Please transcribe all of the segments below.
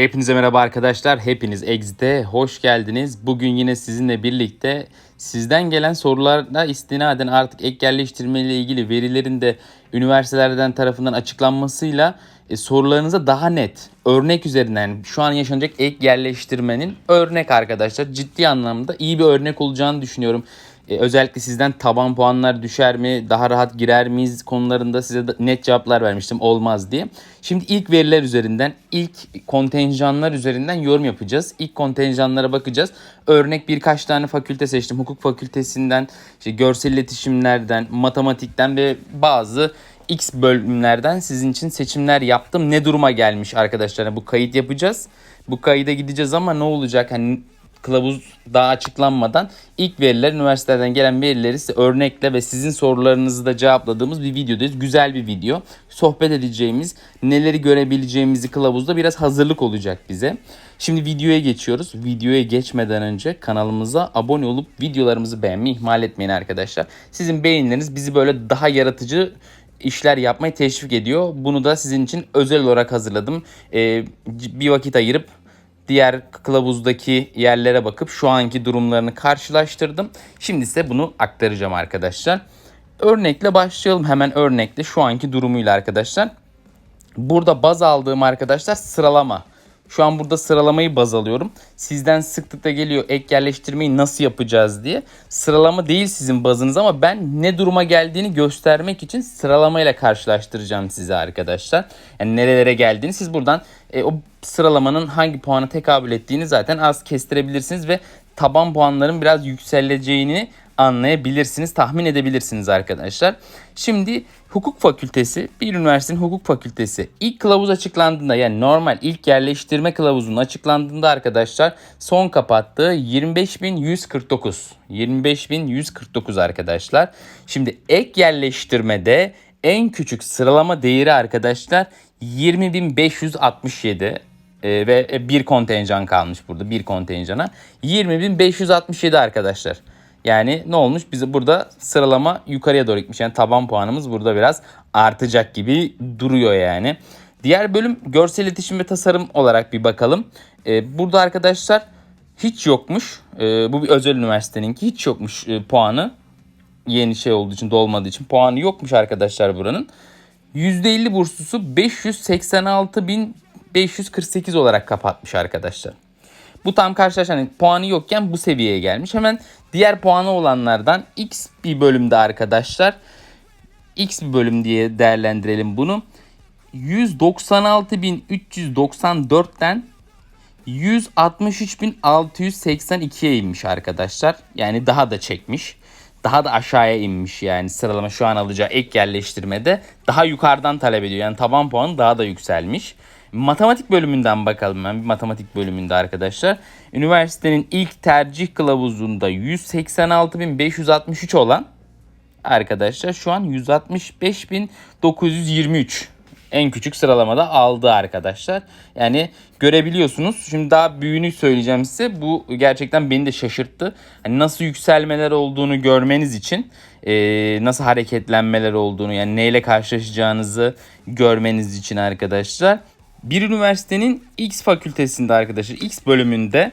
Hepinize merhaba arkadaşlar. Hepiniz Exit'e hoş geldiniz. Bugün yine sizinle birlikte sizden gelen sorulara istinaden artık ek yerleştirme ile ilgili verilerin de üniversitelerden tarafından açıklanmasıyla e, sorularınıza daha net örnek üzerinden şu an yaşanacak ek yerleştirmenin örnek arkadaşlar ciddi anlamda iyi bir örnek olacağını düşünüyorum. E, özellikle sizden taban puanlar düşer mi, daha rahat girer miyiz konularında size net cevaplar vermiştim olmaz diye. Şimdi ilk veriler üzerinden, ilk kontenjanlar üzerinden yorum yapacağız. İlk kontenjanlara bakacağız. Örnek birkaç tane fakülte seçtim. Hukuk fakültesinden, işte görsel iletişimlerden, matematikten ve bazı X bölümlerden sizin için seçimler yaptım. Ne duruma gelmiş arkadaşlar? Bu kayıt yapacağız. Bu kayıda gideceğiz ama ne olacak? Hani kılavuz daha açıklanmadan ilk veriler üniversiteden gelen verileri size örnekle ve sizin sorularınızı da cevapladığımız bir videodayız. Güzel bir video. Sohbet edeceğimiz, neleri görebileceğimizi kılavuzda biraz hazırlık olacak bize. Şimdi videoya geçiyoruz. Videoya geçmeden önce kanalımıza abone olup videolarımızı beğenmeyi ihmal etmeyin arkadaşlar. Sizin beğenileriniz bizi böyle daha yaratıcı işler yapmayı teşvik ediyor. Bunu da sizin için özel olarak hazırladım. Ee, bir vakit ayırıp diğer kılavuzdaki yerlere bakıp şu anki durumlarını karşılaştırdım. Şimdi size bunu aktaracağım arkadaşlar. Örnekle başlayalım. Hemen örnekle şu anki durumuyla arkadaşlar. Burada baz aldığım arkadaşlar sıralama. Şu an burada sıralamayı baz alıyorum. Sizden sıklıkla geliyor ek yerleştirmeyi nasıl yapacağız diye. Sıralama değil sizin bazınız ama ben ne duruma geldiğini göstermek için sıralamayla karşılaştıracağım size arkadaşlar. Yani nerelere geldiğini siz buradan e, o sıralamanın hangi puana tekabül ettiğini zaten az kestirebilirsiniz ve taban puanların biraz yükseleceğini anlayabilirsiniz, tahmin edebilirsiniz arkadaşlar. Şimdi hukuk fakültesi, bir üniversitenin hukuk fakültesi ilk kılavuz açıklandığında yani normal ilk yerleştirme kılavuzunun açıklandığında arkadaşlar son kapattığı 25.149. 25.149 arkadaşlar. Şimdi ek yerleştirmede en küçük sıralama değeri arkadaşlar 20.567 ee, ve bir kontenjan kalmış burada bir kontenjana 20.567 arkadaşlar. Yani ne olmuş? Bize burada sıralama yukarıya doğru gitmiş. Yani taban puanımız burada biraz artacak gibi duruyor yani. Diğer bölüm görsel iletişim ve tasarım olarak bir bakalım. Ee, burada arkadaşlar hiç yokmuş. Ee, bu bir özel üniversiteninki hiç yokmuş e, puanı. Yeni şey olduğu için dolmadığı için puanı yokmuş arkadaşlar buranın. %50 burslusu 586.548 olarak kapatmış arkadaşlar. Bu tam karşılaşan hani puanı yokken bu seviyeye gelmiş. Hemen diğer puanı olanlardan X bir bölümde arkadaşlar. X bir bölüm diye değerlendirelim bunu. 196.394'ten 163.682'ye inmiş arkadaşlar. Yani daha da çekmiş. Daha da aşağıya inmiş yani sıralama şu an alacağı ek yerleştirmede daha yukarıdan talep ediyor. Yani taban puanı daha da yükselmiş. Matematik bölümünden bakalım ben matematik bölümünde arkadaşlar. Üniversitenin ilk tercih kılavuzunda 186.563 olan arkadaşlar şu an 165.923 en küçük sıralamada aldı arkadaşlar. Yani görebiliyorsunuz. Şimdi daha büyüğünü söyleyeceğim size. Bu gerçekten beni de şaşırttı. Hani nasıl yükselmeler olduğunu görmeniz için e, nasıl hareketlenmeler olduğunu yani neyle karşılaşacağınızı görmeniz için arkadaşlar. Bir üniversitenin X fakültesinde arkadaşlar X bölümünde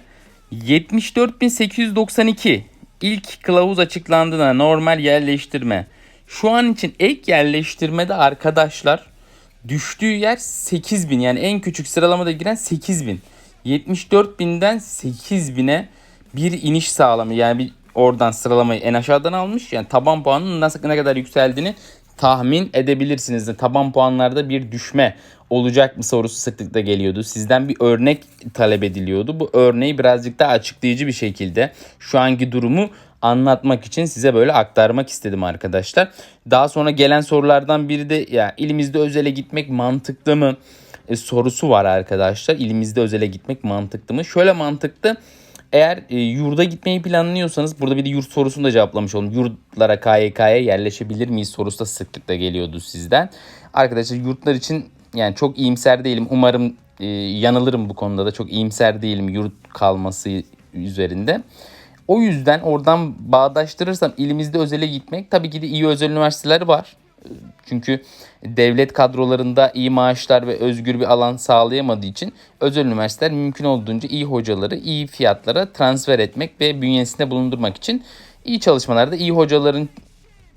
74.892 ilk kılavuz açıklandığında normal yerleştirme. Şu an için ek yerleştirmede arkadaşlar düştüğü yer 8000 yani en küçük sıralamada giren 8000. 74.000'den 8000'e bir iniş sağlamıyor. Yani bir oradan sıralamayı en aşağıdan almış. Yani taban puanının nasıl ne kadar yükseldiğini tahmin edebilirsiniz. Taban puanlarda bir düşme olacak mı sorusu sıklıkla geliyordu. Sizden bir örnek talep ediliyordu. Bu örneği birazcık daha açıklayıcı bir şekilde şu anki durumu anlatmak için size böyle aktarmak istedim arkadaşlar. Daha sonra gelen sorulardan biri de ya ilimizde özele gitmek mantıklı mı e, sorusu var arkadaşlar. İlimizde özele gitmek mantıklı mı? Şöyle mantıklı. Eğer e, yurda gitmeyi planlıyorsanız burada bir de yurt sorusunu da cevaplamış oldum. Yurtlara KYK'ya yerleşebilir miyiz sorusu da sıklıkla geliyordu sizden. Arkadaşlar yurtlar için yani çok iyimser değilim. Umarım e, yanılırım bu konuda da çok iyimser değilim yurt kalması üzerinde. O yüzden oradan bağdaştırırsam ilimizde özele gitmek tabii ki de iyi özel üniversiteler var. Çünkü devlet kadrolarında iyi maaşlar ve özgür bir alan sağlayamadığı için özel üniversiteler mümkün olduğunca iyi hocaları iyi fiyatlara transfer etmek ve bünyesinde bulundurmak için iyi çalışmalarda iyi hocaların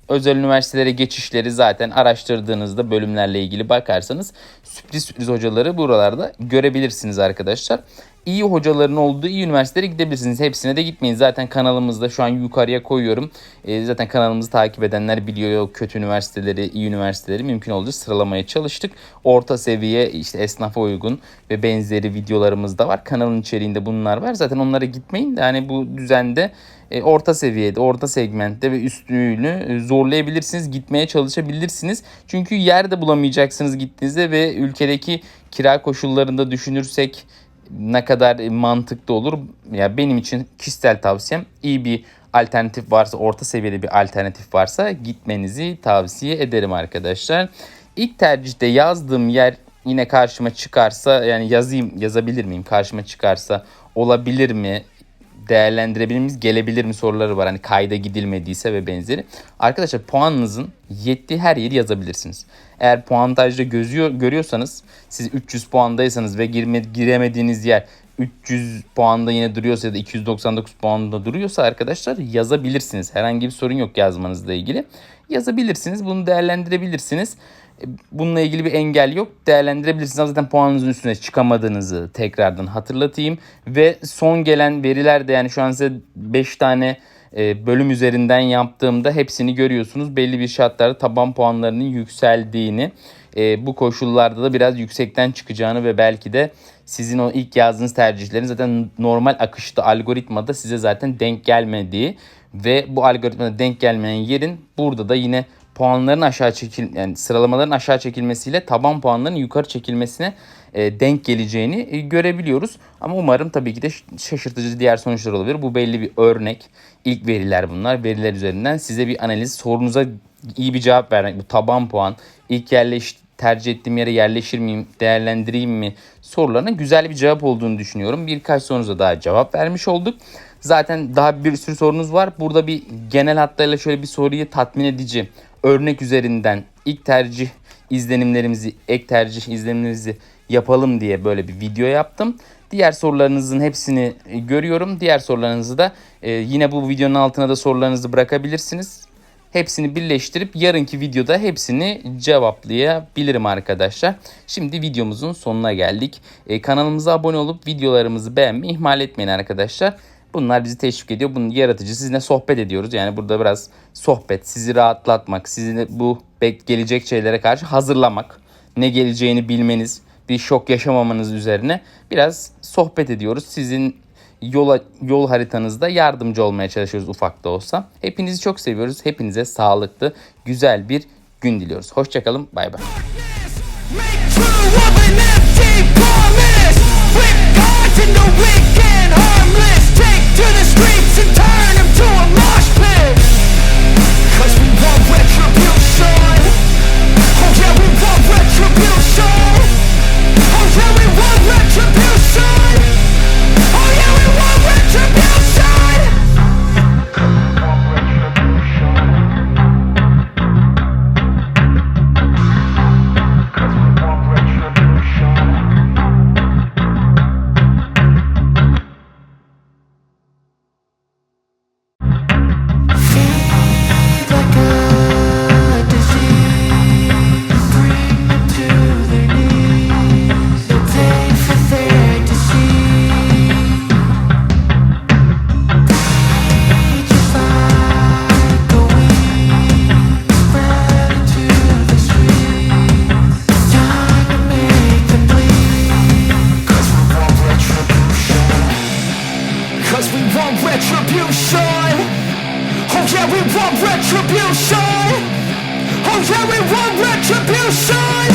özel üniversitelere geçişleri zaten araştırdığınızda bölümlerle ilgili bakarsanız sürpriz sürpriz hocaları buralarda görebilirsiniz arkadaşlar. İyi hocaların olduğu iyi üniversitelere gidebilirsiniz. Hepsine de gitmeyin. Zaten kanalımızda şu an yukarıya koyuyorum. E, zaten kanalımızı takip edenler biliyor kötü üniversiteleri, iyi üniversiteleri mümkün olduğu sıralamaya çalıştık. Orta seviye işte esnafa uygun ve benzeri videolarımız da var. Kanalın içeriğinde bunlar var. Zaten onlara gitmeyin de hani bu düzende e, orta seviyede, orta segmentte ve üstünlüğünü e, zorlayabilirsiniz, gitmeye çalışabilirsiniz. Çünkü yer de bulamayacaksınız gittiğinizde ve ülkedeki kira koşullarında düşünürsek ne kadar mantıklı olur? Ya benim için kişisel tavsiyem iyi bir alternatif varsa, orta seviyede bir alternatif varsa gitmenizi tavsiye ederim arkadaşlar. İlk tercihte yazdığım yer yine karşıma çıkarsa yani yazayım yazabilir miyim karşıma çıkarsa olabilir mi değerlendirebiliriz gelebilir mi soruları var. Hani kayda gidilmediyse ve benzeri. Arkadaşlar puanınızın yettiği her yeri yazabilirsiniz. Eğer puantajda gözüyor, görüyorsanız siz 300 puandaysanız ve girme, giremediğiniz yer 300 puanda yine duruyorsa ya da 299 puanda duruyorsa arkadaşlar yazabilirsiniz. Herhangi bir sorun yok yazmanızla ilgili. Yazabilirsiniz. Bunu değerlendirebilirsiniz. Bununla ilgili bir engel yok. Değerlendirebilirsiniz. Zaten puanınızın üstüne çıkamadığınızı tekrardan hatırlatayım. Ve son gelen veriler de yani şu an size 5 tane e, bölüm üzerinden yaptığımda hepsini görüyorsunuz. Belli bir şartlarda taban puanlarının yükseldiğini, e, bu koşullarda da biraz yüksekten çıkacağını ve belki de sizin o ilk yazdığınız tercihlerin zaten normal akışta algoritmada size zaten denk gelmediği ve bu algoritmada denk gelmeyen yerin burada da yine puanların aşağı çekil yani sıralamaların aşağı çekilmesiyle taban puanların yukarı çekilmesine e, denk geleceğini e, görebiliyoruz. Ama umarım tabii ki de şaşırtıcı diğer sonuçlar olabilir. Bu belli bir örnek. İlk veriler bunlar. Veriler üzerinden size bir analiz, sorunuza iyi bir cevap vermek. Bu taban puan, ilk yerleş tercih ettiğim yere yerleşir miyim, değerlendireyim mi sorularına güzel bir cevap olduğunu düşünüyorum. Birkaç sorunuza daha cevap vermiş olduk. Zaten daha bir sürü sorunuz var. Burada bir genel hatlarıyla şöyle bir soruyu tatmin edici örnek üzerinden ilk tercih izlenimlerimizi, ek tercih izlenimlerimizi yapalım diye böyle bir video yaptım. Diğer sorularınızın hepsini e, görüyorum. Diğer sorularınızı da e, yine bu videonun altına da sorularınızı bırakabilirsiniz. Hepsini birleştirip yarınki videoda hepsini cevaplayabilirim arkadaşlar. Şimdi videomuzun sonuna geldik. E, kanalımıza abone olup videolarımızı beğenmeyi ihmal etmeyin arkadaşlar. Bunlar bizi teşvik ediyor. Bunun yaratıcı sizinle sohbet ediyoruz. Yani burada biraz sohbet, sizi rahatlatmak, sizi bu gelecek şeylere karşı hazırlamak, ne geleceğini bilmeniz, bir şok yaşamamanız üzerine biraz sohbet ediyoruz. Sizin yola, yol haritanızda yardımcı olmaya çalışıyoruz ufak da olsa. Hepinizi çok seviyoruz. Hepinize sağlıklı, güzel bir gün diliyoruz. Hoşçakalın. Bay bay. Retribution. Oh yeah, we want retribution